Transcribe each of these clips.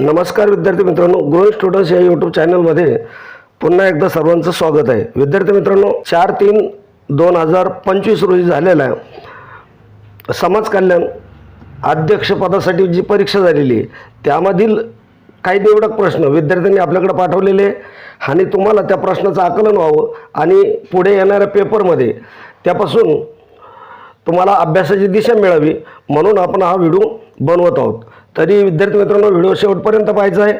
नमस्कार विद्यार्थी मित्रांनो ग्रो स्टुडंट्स या यूट्यूब चॅनलमध्ये पुन्हा एकदा सर्वांचं स्वागत आहे. विद्यार्थी मित्रांनो चार तीन दोन हजार पंचवीस रोजी झालेला आहे. समाज कल्याण अध्यक्षपदासाठी जी परीक्षा झालेली आहे त्यामधील काही निवडक प्रश्न विद्यार्थ्यांनी आपल्याकडे पाठवलेले आहे आणि तुम्हाला त्या प्रश्नाचं आकलन व्हावं आणि पुढे येणाऱ्या पेपरमध्ये त्यापासून तुम्हाला अभ्यासाची दिशा मिळावी म्हणून आपण हा व्हिडिओ बनवत आहोत. तरी विद्यार्थी मित्रांनो व्हिडिओ शेवटपर्यंत पाहायचा आहे.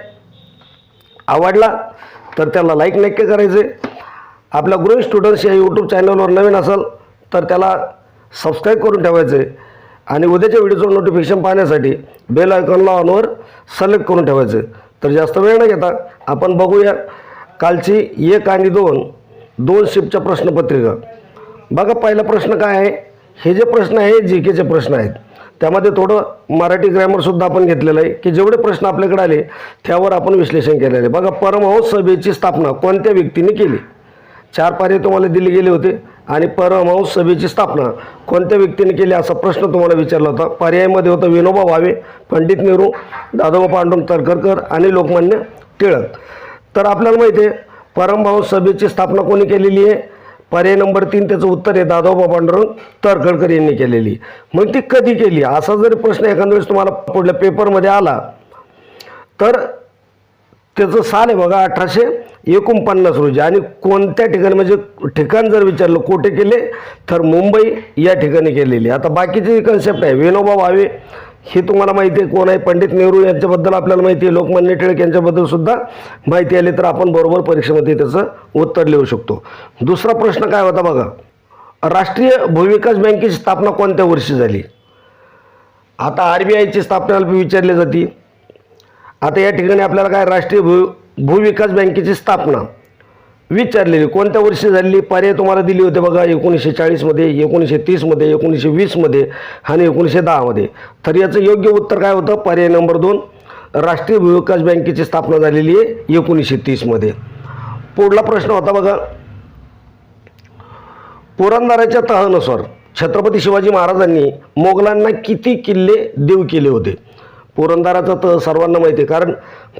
आवडला तर त्याला लाईक नक्की करायचे. आपल्या गृह स्टुडंट्स या यूट्यूब चॅनलवर नवीन असाल तर त्याला सबस्क्राईब करून ठेवायचे. आणि उद्याच्या व्हिडिओचं नोटिफिकेशन पाहण्यासाठी बेल आयकॉनला ऑनवर सिलेक्ट करून ठेवायचे. तर जास्त वेळ न घेता आपण बघूया कालची एक आणि दोन दोन शिफ्टच्या प्रश्नपत्रिका. बघा पहिला प्रश्न काय आहे? हे जे प्रश्न आहे जी केचे प्रश्न आहेत. त्यामध्ये थोडं मराठी ग्रॅमरसुद्धा आपण घेतलेलं आहे की जेवढे प्रश्न आपल्याकडे आले त्यावर आपण विश्लेषण केलेलं आहे. बघा परमहंस सभेची स्थापना कोणत्या व्यक्तीने केली? चार पारे तुम्हाला दिले गेले होते आणि परमहंस सभेची स्थापना कोणत्या व्यक्तीने केली असा प्रश्न तुम्हाला विचारला होता. पर्यायमध्ये होतं विनोबा भावे पंडित नेहरू दादोबा पांडुरंग तर्खडकर आणि लोकमान्य टिळक. तर आपल्याला माहिती आहे परमभाऊ सभेची स्थापना कोणी केलेली आहे? पर्याय नंबर तीन त्याचं उत्तर आहे दादोबा पांडुरंग तरखडकर यांनी केलेली. मग ती कधी केली? असा जरी प्रश्न एखाद्या वेळेस तुम्हाला पुढल्या पेपरमध्ये आला तर त्याचं साल आहे बघा अठराशे एकोणपन्नास रोजी. आणि कोणत्या ठिकाणी? म्हणजे ठिकाण जर विचारलं कोठे केले? तर मुंबई या ठिकाणी केलेली. आता बाकीचे कन्सेप्ट आहे विनोबा भावे हे तुम्हाला माहिती आहे कोण आहे? पंडित नेहरू यांच्याबद्दल आपल्याला माहिती आहे. लोकमान्य टिळक यांच्याबद्दल सुद्धा माहिती आली तर आपण बरोबर परीक्षेमध्ये त्याचं उत्तर लिहू शकतो. दुसरा प्रश्न काय होता बघा? राष्ट्रीय भूविकास बँकेची स्थापना कोणत्या वर्षी झाली? आता आर बी आयची स्थापना विचारली जाते. आता या ठिकाणी आपल्याला काय? राष्ट्रीय भू भूविकास बँकेची स्थापना. विचारलेली कोणत्या वर्षी झालेली पर्याय तुम्हाला दिली होते बघा एकोणीसशे चाळीसमध्ये एकोणीसशे तीसमध्ये एकोणीसशे वीसमध्ये आणि एकोणीसशे दहामध्ये तर याचं योग्य उत्तर काय होतं? पर्याय नंबर दोन राष्ट्रीय भूविकास बँकेची स्थापना झालेली आहे एकोणीसशे तीसमध्ये पुढला प्रश्न होता बघा. पुरंदराच्या तहानुसार छत्रपती शिवाजी महाराजांनी मोगलांना किती किल्ले देऊ केले होते? पुरंदराचा तह सर्वांना माहिती आहे कारण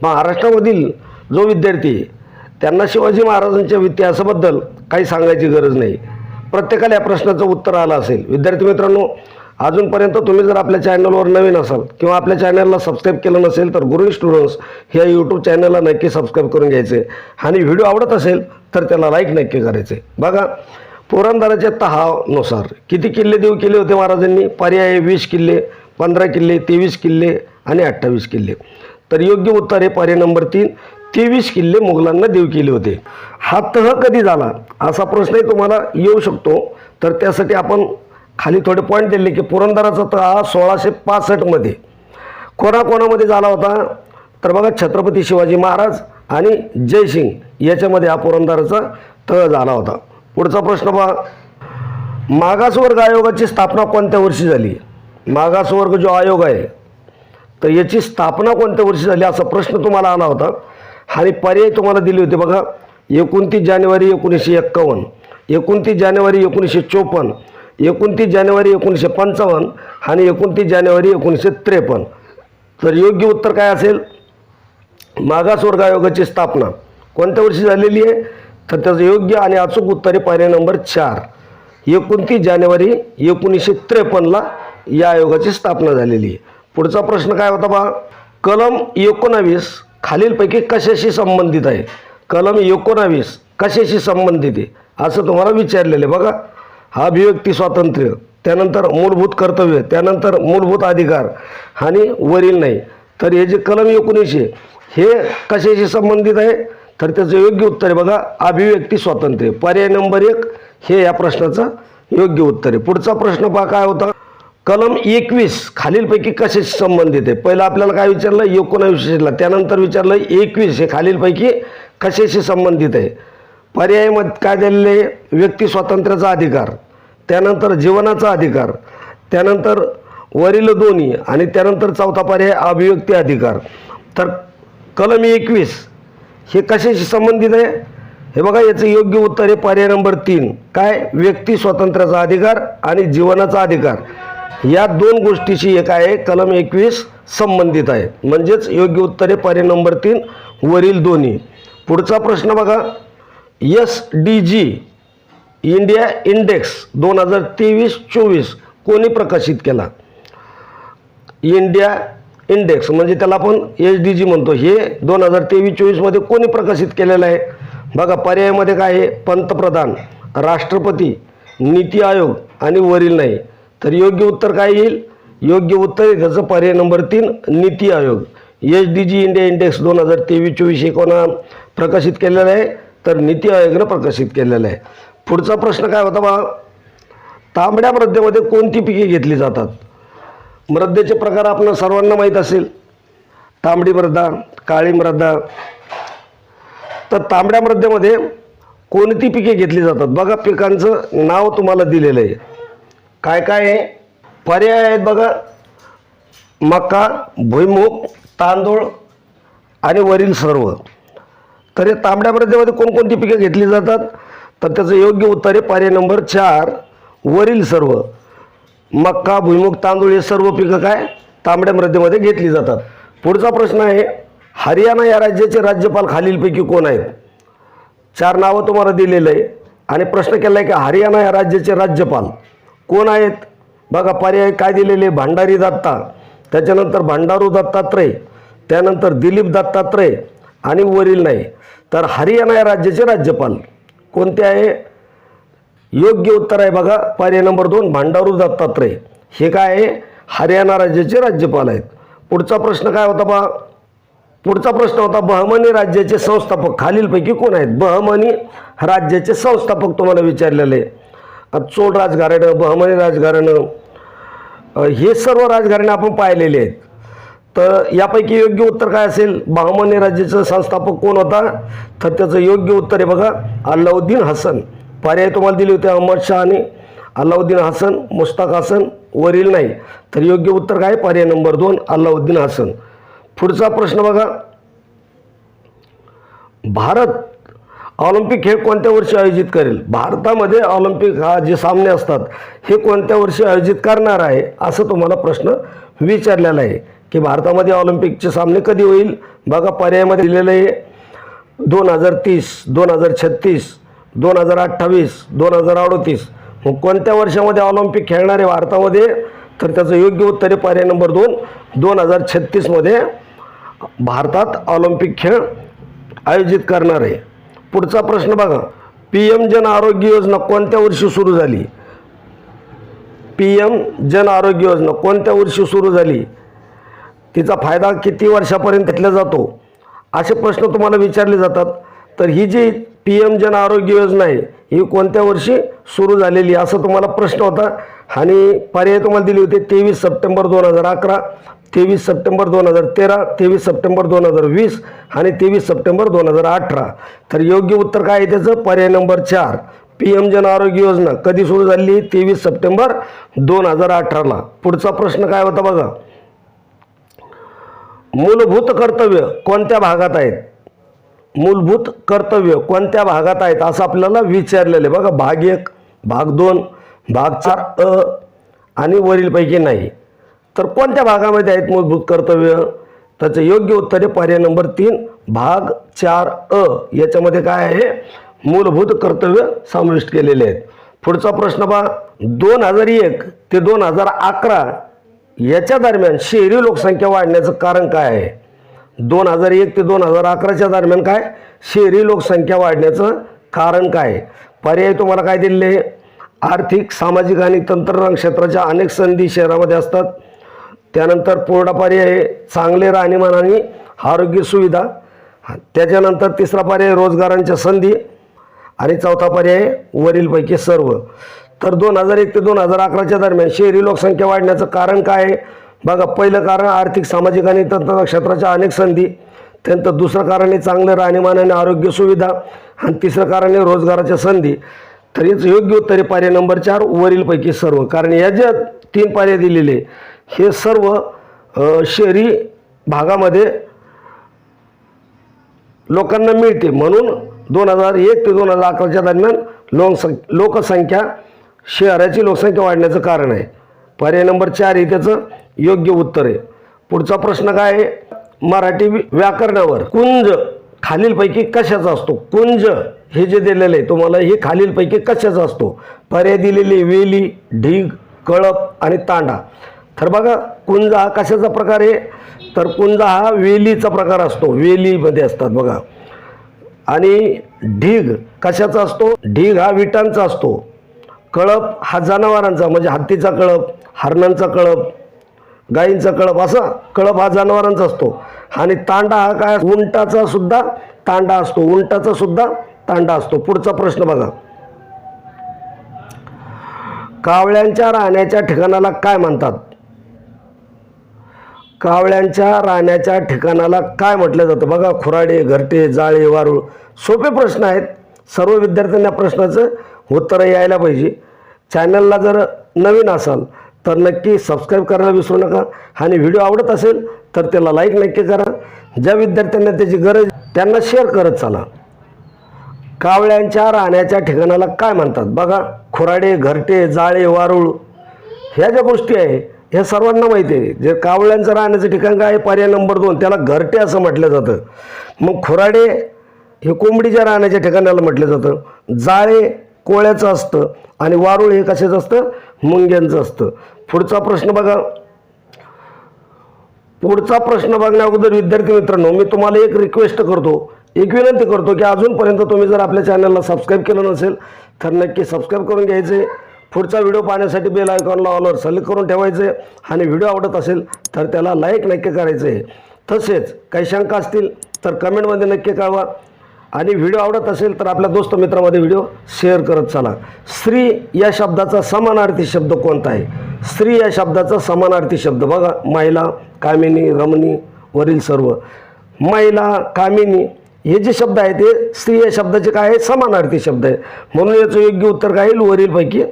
महाराष्ट्रामधील जो विद्यार्थी त्यांना शिवाजी महाराजांच्या इतिहासाबद्दल काही सांगायची गरज नाही. प्रत्येकाला या प्रश्नाचं उत्तर आलं असेल. विद्यार्थी मित्रांनो अजूनपर्यंत तुम्ही जर आपल्या चॅनलवर नवीन असाल किंवा आपल्या चॅनलला सबस्क्राईब केलं नसेल तर गुरु स्टुडंट्स ह्या यूट्यूब चॅनलला नक्की सबस्क्राईब करून घ्यायचे. आणि व्हिडिओ आवडत असेल तर त्याला लाईक नक्की करायचे. बघा पुरंदराच्या तहानुसार किती किल्ले देऊ केले होते महाराजांनी? पर्याय वीस किल्ले पंधरा किल्ले तेवीस किल्ले आणि अठ्ठावीस किल्ले. तर योग्य उत्तर आहे पर्याय नंबर तीन. तेवीस किल्ले मुघलांना देऊ केले होते. हा तह कधी झाला? असा प्रश्नही तुम्हाला येऊ शकतो. तर त्यासाठी आपण खाली थोडे पॉईंट दिले की पुरंदराचा तह हा सोळाशे पासष्टमध्ये कोणाकोणामध्ये झाला होता? तर बघा छत्रपती शिवाजी महाराज आणि जयसिंग याच्यामध्ये हा पुरंदराचा तह झाला होता. पुढचा प्रश्न पहा मागासवर्ग आयोगाची स्थापना कोणत्या वर्षी झाली? मागासवर्ग जो आयोग आहे तर याची स्थापना कोणत्या वर्षी झाली असा प्रश्न तुम्हाला आला होता. आणि पर्याय तुम्हाला दिले होते बघा. एकोणतीस जानेवारी एकोणीसशे एक्कावन्न एकोणतीस जानेवारी एकोणीसशे चोपन्न एकोणतीस जानेवारी एकोणीसशे पंचावन्न आणि एकोणतीस जानेवारी एकोणीसशे त्रेपन्न. तर योग्य उत्तर काय असेल? मागासवर्ग आयोगाची स्थापना. कोणत्या वर्षी झालेली आहे? तर त्याचं योग्य आणि अचूक उत्तर आहे पर्याय नंबर चार. एकोणतीस जानेवारी एकोणीसशे त्रेपन्नला या आयोगाची स्थापना झालेली आहे. पुढचा प्रश्न काय होता बा? कलम एकोणावीस खालीलपैकी कशाशी संबंधित आहे? कलम एकोणावीस कशाशी संबंधित आहे? असं तुम्हाला विचारलेलं आहे. बघा हा अभिव्यक्ती स्वातंत्र्य त्यानंतर मूलभूत कर्तव्य त्यानंतर मूलभूत अधिकार आणि वरील नाही. तर हे जे कलम एकोणीसशे हे कशाशी संबंधित आहे? तर त्याचं योग्य उत्तर आहे बघा अभिव्यक्ती स्वातंत्र्य. पर्याय नंबर एक हे या प्रश्नाचं योग्य उत्तर आहे. पुढचा प्रश्न पहा काय होता? कलम एकवीस खालीलपैकी कशाशी संबंधित आहे? पहिलं आपल्याला काय विचारलं? एकोणावीसला त्यानंतर विचारलं एकवीस हे खालीलपैकी कशाशी संबंधित आहे? पर्यायमध्ये काय दिलेले? आहे? व्यक्ती स्वातंत्र्याचा अधिकार त्यानंतर जीवनाचा अधिकार त्यानंतर वरील दोन्ही आणि त्यानंतर चौथा पर्याय अभिव्यक्ती अधिकार. तर कलम एकवीस हे कशाशी संबंधित आहे? हे बघा याचं योग्य उत्तर आहे पर्याय नंबर तीन. काय? व्यक्ती स्वातंत्र्याचा अधिकार आणि जीवनाचा अधिकार. या दोन गोष्टीशी एक आहे कलम एकवीस संबंधित आहे. म्हणजेच योग्य उत्तरे पर्याय नंबर तीन वरील दोन्ही. पुढचा प्रश्न बघा. S D G India index दोन हजार तेवीस चोवीस कोणी प्रकाशित केला? इंडिया इंडेक्स म्हणजे त्याला आपण एच डी जी म्हणतो. हे दोन हजार तेवीस चोवीसमध्ये कोणी प्रकाशित केलेलं आहे? बघा पर्यायामध्ये काय आहे? पंतप्रधान राष्ट्रपती नीती आयोग आणि वरील नाही. तर योग्य उत्तर काय येईल? योग्य उत्तर आहे त्याचं पर्याय नंबर तीन NITI Aayog. H D G India index दोन हजार तेवीस चोवीस एकोणा प्रकाशित केलेलं आहे? तर नीती आयोगानं प्रकाशित केलेला आहे. पुढचा प्रश्न काय होता बा? तांबड्या मृद्यामध्ये कोणती पिके घेतली जातात? मृद्याचे प्रकार आपण सर्वांना माहीत असेल. तांबडी मृदा काळी मृदा. तर तांबड्या मृद्यामध्ये कोणती पिके घेतली जातात? बघा पिकांचं नाव तुम्हाला दिलेलं आहे. काय काय आहे पर्याय आहेत बघा. मका भुईमुग तांदूळ आणि वरील सर्व. तर हे तांबड्या मृदेमध्ये कोणकोणती पिकं घेतली जातात तर त्याचं योग्य उत्तर आहे पर्याय नंबर चार वरील सर्व. मक्का भुईमुग तांदूळ हे सर्व पिकं काय? तांबड्या मृदेमध्ये घेतली जातात. पुढचा प्रश्न आहे हरियाणा या राज्याचे राज्यपाल खालीलपैकी कोण आहेत? चार नावं तुम्हाला दिलेलं आहे. आणि प्रश्न केला आहे की हरियाणा या राज्याचे राज्यपाल. कोण आहेत? बघा पर्याय काय दिलेले? भांडारी दत्ता. त्याच्यानंतर भांडारू दत्तात्रय. त्यानंतर दिलीप दत्तात्रय आणि वरील नाही. तर हरियाणा या राज्याचे राज्यपाल. कोणते आहे? योग्य उत्तर आहे बघा. पर्याय नंबर दोन भांडारू दत्तात्रय. हे काय आहे? हरियाणा राज्याचे राज्यपाल आहेत. पुढचा प्रश्न काय होता बा? पुढचा प्रश्न होता बहमनी राज्याचे संस्थापक. खालीलपैकी कोण आहेत? बहमनी राज्याचे संस्थापक तुम्हाला विचारलेले. आहे. चोळ राजघराणं बहमनी राजघराणं हे सर्व राजघराणे आपण पाहिलेले आहेत. तर यापैकी योग्य उत्तर काय असेल? बहमनी राज्याचं संस्थापक कोण होता? तर त्याचं योग्य उत्तर आहे बघा अल्लाउद्दीन हसन. पर्याय तुम्हाला दिले होते अहमद शहाने. अल्लाउद्दीन हसन मुश्ताक हसन वरील नाही. तर योग्य उत्तर काय? पर्याय नंबर दोन अल्लाउद्दीन हसन. पुढचा प्रश्न बघा. भारत ऑलिम्पिक खेळ कोणत्या वर्षी आयोजित करेल? भारतामध्ये ऑलिम्पिक हा जे सामने असतात हे कोणत्या वर्षी आयोजित करणार आहे असं तुम्हाला प्रश्न विचारलेला आहे. की भारतामध्ये ऑलिम्पिकचे सामने कधी होईल? बघा पर्यायामध्ये दिलेलं आहे. दोन हजार तीस दोन हजार छत्तीस दोन हजार अठ्ठावीस दोन हजार अडोतीस. मग कोणत्या वर्षामध्ये ऑलिम्पिक खेळणार आहे भारतामध्ये? तर त्याचं योग्य उत्तर आहे पर्याय नंबर दोन. दोन हजार छत्तीसमध्ये भारतात ऑलिम्पिक खेळ आयोजित करणार आहे. पुढचा प्रश्न बघा. पी एम जन आरोग्य योजना कोणत्या वर्षी सुरू झाली? पी एम जन आरोग्य योजना कोणत्या वर्षी सुरू झाली? तिचा फायदा किती वर्षापर्यंत घेतला जातो? असे प्रश्न तुम्हाला विचारले जातात. तर ही G P M Jan Arogya Yojana आहे ही कोणत्या वर्षी सुरू झालेली? असा असं तुम्हाला प्रश्न होता. आणि पर्याय तुम्हाला दिले होते तेवीस सप्टेंबर दोन हजार अकरा. तेवीस सप्टेंबर दोन हजार तेरा तेवीस सप्टेंबर दोन हजार वीस आणि तेवीस सप्टेंबर दोन हजार अठरा. तर योग्य उत्तर काय आहे त्याचं? पर्याय नंबर चार. पी एम जन आरोग्य योजना कधी सुरू झाली? तेवीस सप्टेंबर दोन हजार अठराला. पुढचा प्रश्न काय होता बघा? मूलभूत कर्तव्य कोणत्या भागात आहेत? मूलभूत कर्तव्य कोणत्या भागात आहेत असं आपल्याला विचारलेलं आहे. बघा भाग एक भाग दोन भाग चार अ आणि वरीलपैकी नाही. तर कोणत्या भागामध्ये आहेत मूलभूत कर्तव्य? त्याचं योग्य उत्तर आहे पर्याय नंबर तीन भाग चार अ. याच्यामध्ये काय आहे? मूलभूत कर्तव्य समाविष्ट केलेले आहेत. पुढचा प्रश्न पहा. दोन हजार एक ते दोन हजार अकरा याच्या दरम्यान शहरी लोकसंख्या वाढण्याचं कारण काय आहे? दोन हजार एक ते दोन हजार अकराच्या दरम्यान काय? शहरी लोकसंख्या वाढण्याचं कारण काय पर्याय तुम्हाला काय दिलेले? आर्थिक सामाजिक आणि तंत्रज्ञान क्षेत्राच्या अनेक संधी शहरामध्ये असतात. त्यानंतर पूर्ण पर्याय आहे चांगले राहणीमान आणि आरोग्य सुविधा त्याच्यानंतर तिसरा पर्याय रोजगारांच्या संधी आणि चौथा पर्याय वरीलपैकी सर्व. तर दोन हजार एक ते दोन हजार अकराच्या दरम्यान शहरी लोकसंख्या वाढण्याचं कारण काय? आहे बघा पहिलं कारण आर्थिक सामाजिक आणि तंत्र क्षेत्राच्या अनेक संधी त्यानंतर दुसरं कारण आहे चांगलं राहणीमान आणि आरोग्य सुविधा आणि तिसरं कारण आहे रोजगाराच्या संधी. तर याचं योग्य उत्तर आहे पर्याय नंबर चार वरीलपैकी सर्व. कारण या ज्या तीन पर्याय दिलेले हे सर्व शहरी भागामध्ये लोकांना मिळते. म्हणून दोन हजार एक ते दोन हजार अकराच्या दरम्यान लोकसं लोकसंख्या शहराची लोकसंख्या वाढण्याचं कारण आहे. पर्याय नंबर चार हे त्याचं योग्य उत्तर आहे. पुढचा प्रश्न काय आहे? मराठी व्याकरणावर कुंज खालीलपैकी कशाचा असतो? कुंज हे जे दिलेलं आहे तुम्हाला हे खालीलपैकी कशाचा असतो? पर्याय दिलेले वेली ढीग कळप आणि तांडा. तर बघा कुंजा हा कशाचा प्रकार आहे? तर कुंजा हा वेलीचा प्रकार असतो. वेलीमध्ये असतात बघा. आणि ढीग कशाचा असतो? ढीग हा विटांचा असतो. कळप हा जनावरांचा म्हणजे हत्तीचा कळप हरणांचा कळप गायींचा कळप असा कळप हा जनावरांचा असतो. आणि तांडा हा काय उंटाचा सुद्धा तांडा असतो. उंटाचा सुद्धा तांडा असतो. पुढचा प्रश्न बघा. कावळ्यांच्या राहण्याच्या ठिकाणाला काय म्हणतात? कावळ्यांच्या राहण्याच्या ठिकाणाला काय म्हटलं जातं? बघा खुराडे घरटे जाळे वारूळ. सोपे प्रश्न आहेत. सर्व विद्यार्थ्यांना प्रश्नाचं उत्तरं यायला पाहिजे. चॅनलला जर नवीन असाल तर नक्की सबस्क्राईब करायला विसरू नका. आणि व्हिडिओ आवडत असेल तर त्याला लाईक नक्की करा. ज्या विद्यार्थ्यांना त्याची गरज त्यांना शेअर करत चाला. कावळ्यांच्या राहण्याच्या ठिकाणाला काय म्हणतात? बघा खुराडे घरटे जाळे वारूळ. ह्या ज्या गोष्टी आहे ह्या सर्वांना माहिती आहे. जे कावळ्यांचं राहण्याचं ठिकाण काय आहे? पर्याय नंबर दोन त्याला घरटे असं म्हटलं जातं. मग खुराडे हे कोंबडीच्या राहण्याच्या ठिकाणाला म्हटलं जातं. जाळे कोळ्याचं असतं आणि वारूळ हे कशाचं असतं? मुंग्यांचं असतं. पुढचा प्रश्न बघा. पुढचा प्रश्न बघण्या अगोदर विद्यार्थी मित्रांनो मी तुम्हाला एक रिक्वेस्ट करतो. एक विनंती करतो की अजूनपर्यंत तुम्ही जर आपल्या चॅनलला सबस्क्राईब केलं नसेल तर नक्की सबस्क्राईब करून घ्यायचे. पुढचा व्हिडिओ पाहण्यासाठी बेल आयकॉनला ऑलवर सलेक्ट करून ठेवायचे आणि व्हिडिओ आवडत असेल तर त्याला लाईक नक्की करायचे. तसेच काही शंका असतील तर कमेंटमध्ये नक्की कळवा. आणि व्हिडिओ आवडत असेल तर आपल्या दोस्त मित्रामध्ये व्हिडिओ शेअर करत चला. स्त्री या शब्दाचा समानार्थी शब्द कोणता आहे? स्त्री या शब्दाचा समानार्थी शब्द बघा. महिला कामिनी रमणी वरील सर्व. महिला कामिनी हे जे शब्द आहे ते स्त्री या शब्दाचे काय आहे समानार्थी शब्द आहे म्हणून याचं योग्य उत्तर काय? येईल वरीलपैकी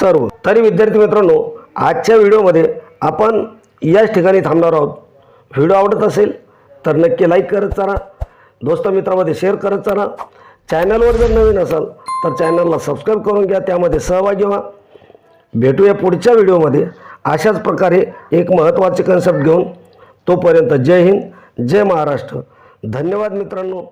सर्व. तरी विद्यार्थी मित्रांनो आजच्या व्हिडिओमध्ये आपण याच ठिकाणी थांबणार आहोत. व्हिडिओ आवडत असेल तर नक्की लाईक करत चला. दोस्त मित्रामध्ये शेअर करत चला. चॅनलवर जर नवीन असाल तर चॅनलला सबस्क्राईब करून घ्या. त्यामध्ये सहभागी व्हा. भेटूया पुढच्या व्हिडिओमध्ये. अशाच प्रकारे एक महत्त्वाचे कन्सेप्ट घेऊन तोपर्यंत जय हिंद जय महाराष्ट्र. धन्यवाद मित्रांनो.